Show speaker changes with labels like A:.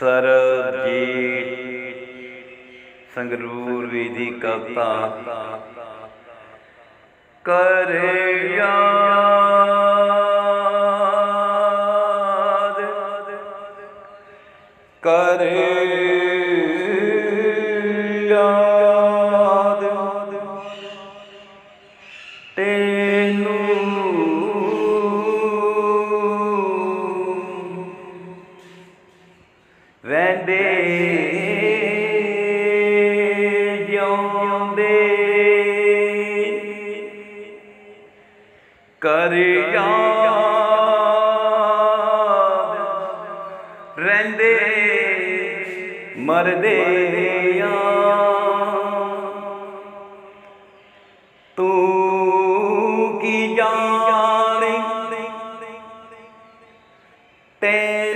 A: ਸਰਬਜੀਤ ਸੰਗਰੂਰ ਵੀ ਦੀ ਕਵਤਾ। ਕਰੇ ਯਾਦ ਕਰੇ ਯਾਦ ਤੈਨੂੰ ਵੈਂਦੇ ਜਿਉਂਦੇ। ਕਰ ਯਾਦ ਰਹਿੰਦੇ ਮਰਦੇ ਆ। ਤੂੰ ਕੀ ਜਾਣੇ? ਤੈਨੂੰ